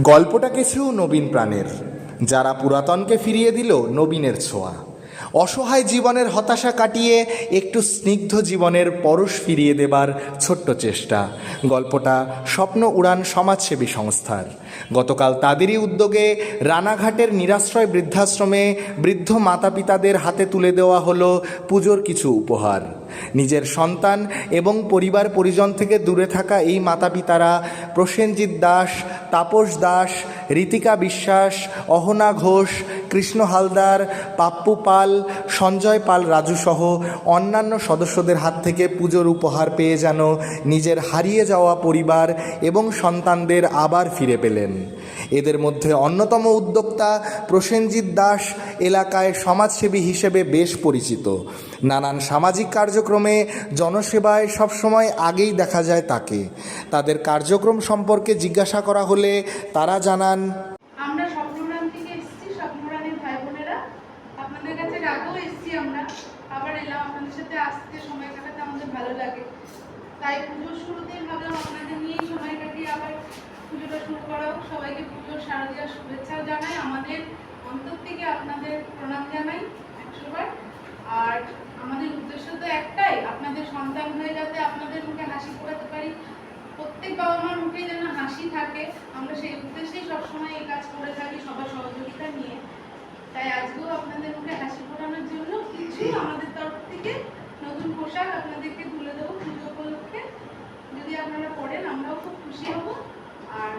গল্পটা কিছু নবীন প্রাণের যারা পুরাতনকে ফিরিয়ে দিল নবীনের ছোঁয়া। অসহায় জীবনের হতাশা কাটিয়ে একটু স্নিগ্ধ জীবনের পরশ ফিরিয়ে দেবার ছোট্ট চেষ্টা। গল্পটা স্বপ্ন উড়ান সমাজসেবী সংস্থার। গতকাল তাদেরই উদ্যোগে রানাঘাটের নিরাশ্রয় বৃদ্ধাশ্রমে বৃদ্ধ মাতা পিতাদের হাতে তুলে দেওয়া হলো পুজোর কিছু উপহার। নিজের সন্তান এবং পরিবার পরিজন থেকে দূরে থাকা এই মাতা পিতারা প্রসেনজিৎ দাস, তাপস দাস, রীতিকা বিশ্বাস, অহনা ঘোষ কৃষ্ণ হালদার, পাপ্পু পাল, সঞ্জয় পাল, রাজু সহ অন্যান্য সদস্যদের হাত থেকে পুজোর উপহার পেয়ে যেন নিজের হারিয়ে যাওয়া পরিবার এবং সন্তানদের আবার ফিরে পেলেন। এদের মধ্যে অন্যতম উদ্যোক্তা প্রসেনজিৎ দাস এলাকায় সমাজসেবী হিসেবে বেশ পরিচিত। নানান সামাজিক কার্যক্রমে জনসেবায় সবসময় আগেই দেখা যায় তাকে। তাদের কার্যক্রম সম্পর্কে জিজ্ঞাসা করা হলে তারা জানান আমরা স্বপ্নরান থেকে এসেছি স্বপ্নরানের ভাই বোনেরা আপনাদের কাছে এর আগেও এসেছি আমরা। আবার এলাম আপনাদের সাথে আসতে, সময় কাটাতে আমাদের ভালো লাগে। তাই পুজোর শুরুতেই ভাবলাম আপনাদের নিয়েই সময় কাটিয়ে আবার পুজোটা শুরু করা সবাইকে পুজোর শারদীয় শুভেচ্ছাও জানাই। আমাদের অন্তর থেকে আপনাদের প্রণাম জানাই একশোবার। আর আমাদের উদ্দেশ্য তো একটাই, আপনাদের সন্তান হয়ে যাতে আপনাদের মুখে হাসি ফোটাতে পারি। প্রত্যেক বাবা মার মুখে যেন হাসি থাকে। আমরা সেই উদ্দেশ্যেই সবসময় এই কাজ করে থাকি সবার সহযোগিতা নিয়ে। তাই আজকেও আপনাদের মুখে হাসি ফোটানোর জন্য কিছু আমাদের তরফ থেকে নতুন পোশাক আপনাদেরকে তুলে দেবো পুজো উপলক্ষে। যদি আপনারা পড়েন আমরাও খুব খুশি হব। আর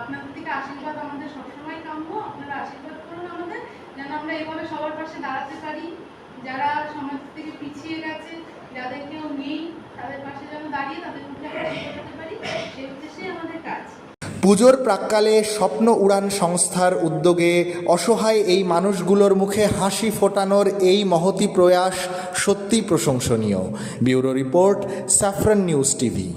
আপনাদের থেকে আশীর্বাদ আমাদের সবসময় কাম্য। আপনারা আশীর্বাদ করুন আমাদের, যেন আমরা এইভাবে সবার পাশে দাঁড়াতে পারি। যারা সমাজ থেকে পিছিয়ে গেছে, যাদের কেউ নেই তাদের পাশে যেন দাঁড়িয়ে তাদের মুখে হাসি ফোটাতে পারি সেই উদ্দেশ্যেই আমাদের কাজ পুজোর প্রাককালে স্বপ্ন উড়ান সংস্থার উদ্যোগে অসহায় এই মানুষগুলোর মুখে হাসি ফোটানোর এই মহতি প্রয়াস সত্যি প্রশংসনীয়। Bureau report Saffron News TV.